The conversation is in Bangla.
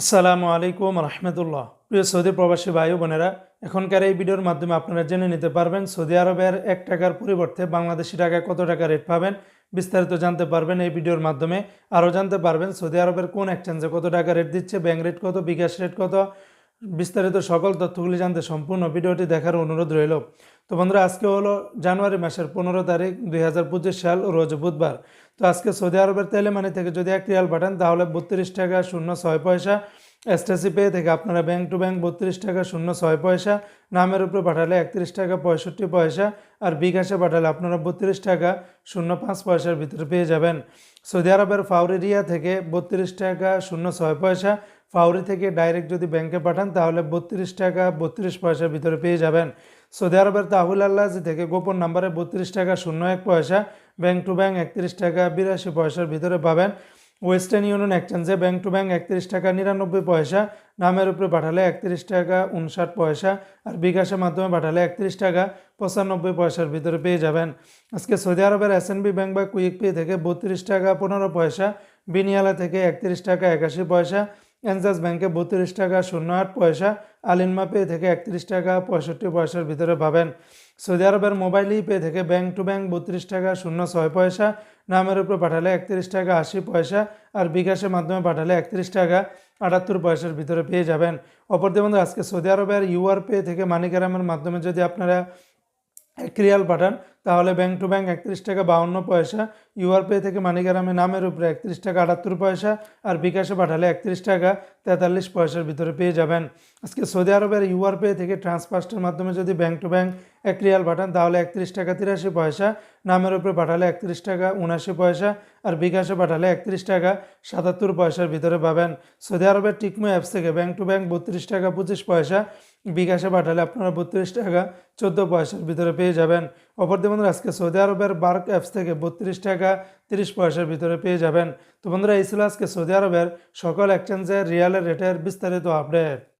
আসসালামু আলাইকুম রহমতুল্লাহ। প্রিয় সৌদি প্রবাসী ভাই বোনেরা, এখনকার এই ভিডিওর মাধ্যমে আপনারা জেনে নিতে পারবেন সৌদি আরবের এক টাকার পরিবর্তে বাংলাদেশি টাকায় কত টাকা রেট পাবেন। বিস্তারিত জানতে পারবেন এই ভিডিওর মাধ্যমে। আরও জানতে পারবেন সৌদি আরবের কোন এক্সচেঞ্জে কত টাকা রেট দিচ্ছে ব্যাঙ্ক রেট কত, বিকাশ রেট কত বিস্তারিত সকল তথ্যগুলি জানতে সম্পূর্ণ ভিডিওটি দেখার অনুরোধ রইল। তো বন্ধুরা, আজকে হলো জানুয়ারি মাসের পনেরো তারিখ দুই হাজার পঁচিশ সাল রোজ বুধবার। তো আজকে সৌদি আরবের তেলেমানি থেকে যদি এক রিয়াল পাঠান, তাহলে বত্রিশ টাকা শূন্য ছয় পয়সা। এসটিসি পে থেকে আপনারা ব্যাংক টু ব্যাংক বত্রিশ টাকা শূন্য ছয় পয়সা। নামের উপরে পাঠালে একত্রিশ টাকা পঁয়ষট্টি পয়সা আর বিকাশে পাঠালে আপনারা বত্রিশ টাকা শূন্য পাঁচ পয়সার ভিতরে পেয়ে যাবেন। সৌদি আরবের ফাউরিরিয়া থেকে বত্রিশ টাকা শূন্য ছয় পয়সা ফাউরি থেকে ডাইরেক্ট যদি ব্যাংকে পাঠান, তাহলে বত্রিশ টাকা বত্রিশ পয়সার ভিতরে পেয়ে যাবেন। সৌদি আরবের তাহুল আল্লাজি থেকে গোপন নাম্বারে বত্রিশ টাকা শূন্য এক পয়সা, ব্যাংক টু ব্যাংক একত্রিশ টাকা বিরাশি পয়সার ভিতরে পাবেন। ওয়েস্টার্ন ইউনিয়ন এক্সচেঞ্জে ব্যাংক টু ব্যাংক একত্রিশ টাকা নিরানব্বই পয়সা, নামের উপরে পাঠালে একত্রিশ টাকা উনষাট পয়সা আর বিকাশের মাধ্যমে পাঠালে একত্রিশ টাকা পঁচানব্বই পয়সার ভিতরে পেয়ে যাবেন। আজকে সৌদি আরবের এস এসএনবি ব্যাংক বা কুইক পে থেকে বত্রিশ টাকা পনেরো পয়সা, বিনিয়ালা থেকে একত্রিশ টাকা একাশি পয়সা এনজাস ব্যাংকে বত্রিশ টাকা, শূন্য আট পয়সা আলিনমা পে থেকে একত্রিশ টাকা, পঁয়ষট্টি পয়সার ভিতরে পাবেন। সৌদি আরবের মোবাইল ই পে থেকে ব্যাংক টু ব্যাংক বত্রিশ টাকা, শূন্য ছয় পয়সা, নামের উপরে পাঠালে একত্রিশ টাকা, আশি পয়সা আর বিকাশের মাধ্যমে পাঠালে একত্রিশ টাকা, আটাত্তর পয়সার ভিতরে পেয়ে যাবেন। অপরদি বন্ধু, আজকে সৌদি আরবের ইউআর পে থেকে মানিকারামের মাধ্যমে যদি আপনারা রিয়াল পাঠান তাহলে ব্যাংক টু ব্যাংক একত্রিশ টাকা বাউন্ন পয়সা ইউআর পে থেকে মানিকারামে নামের উপরে একত্রিশ টাকা আটাত্তর পয়সা আর বিকাশে পাঠালে একত্রিশ টাকা তেতাল্লিশ পয়সার ভিতরে পেয়ে যাবেন। আজকে সৌদি আরবের ইউআর পে থেকে ট্রান্সফার্স্টের মাধ্যমে যদি ব্যাংক টু ব্যাংক এক রিয়াল পাঠান, তাহলে একত্রিশ টাকা তিরাশি পয়সা, নামের উপরে পাঠালে একত্রিশ টাকা উনাশি পয়সা আর বিকাশে পাঠালে একত্রিশ টাকা সাতাত্তর পয়সার ভিতরে পাবেন। সৌদি আরবের টিকমো অ্যাপস থেকে ব্যাংক টু ব্যাংক বত্রিশ টাকা পঁচিশ পয়সা, বিকাশে পাঠালে আপনারা বত্রিশ টাকা চোদ্দ পয়সার ভিতরে পেয়ে যাবেন। অপরদি বন্ধুরা, আজকে সৌদি আরবের বার্ক অ্যাপস থেকে বত্রিশ টাকা তিরিশ পয়সার ভিতরে পেয়ে যাবেন। তো বন্ধুরা, এই ছিল আজকে সৌদি আরবের সকল এক্সচেঞ্জের রিয়ালের রেটের বিস্তারিত আপডেট